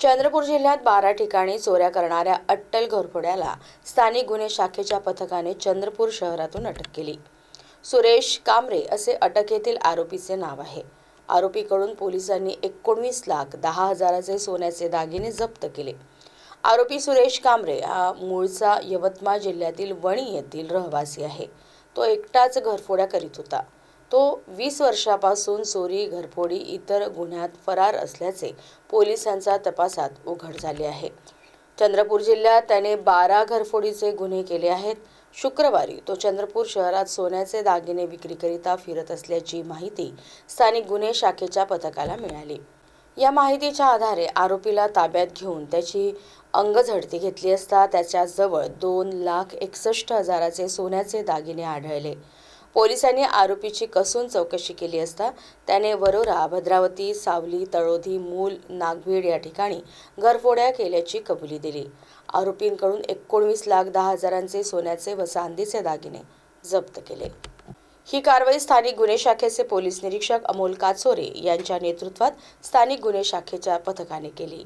चंद्रपूर जिल्ह्यात बारा ठिकाणी चोऱ्या करणाऱ्या अट्टल घोरफोड्याला स्थानिक गुन्हे शाखेच्या पथकाने चंद्रपूर शहरातून अटक केली. सुरेश कांबरे असे अटक येथील आरोपीचे नाव आहे. आरोपीकडून पोलिसांनी एकोणवीस लाख दहा हजाराचे सोन्याचे दागिने जप्त केले. आरोपी सुरेश कांबरे हा मूळचा यवतमाळ जिल्ह्यातील वणी येथील रहिवासी आहे. तो एकटाच घरफोड्या करीत होता. तो वीस वर्षापासून चोरी घरफोडी इतर गुन्ह्यात फरार असल्याचे पोलिसांच्या तपासात उघड झाले आहे. चंद्रपूर जिल्ह्यात त्याने बारा घरफोडीचे गुन्हे केले आहेत. शुक्रवारी तो चंद्रपूर शहरात सोन्याचे दागिने विक्रीकरिता फिरत असल्याची माहिती स्थानिक गुन्हे शाखेच्या पथकाला मिळाली. या माहितीच्या आधारे आरोपीला ताब्यात घेऊन त्याची अंगझडती घेतली असता त्याच्याजवळ दोन लाख एकसष्ट हजाराचे सोन्याचे दागिने आढळले. पोलिसांनी आरोपीची कसून चौकशी केली असता त्याने वरोरा भद्रावती सावली तळोधी मूल नागभीड या ठिकाणी घरफोड्या केल्याची कबुली दिली. आरोपींकडून एकोणवीस लाख दहा हजारांचे सोन्याचे व चांदीचे दागिने जप्त केले. ही कारवाई स्थानिक गुन्हे शाखेचे पोलीस निरीक्षक अमोल काचोरे यांच्या नेतृत्वात स्थानिक गुन्हे शाखेच्या पथकाने केली.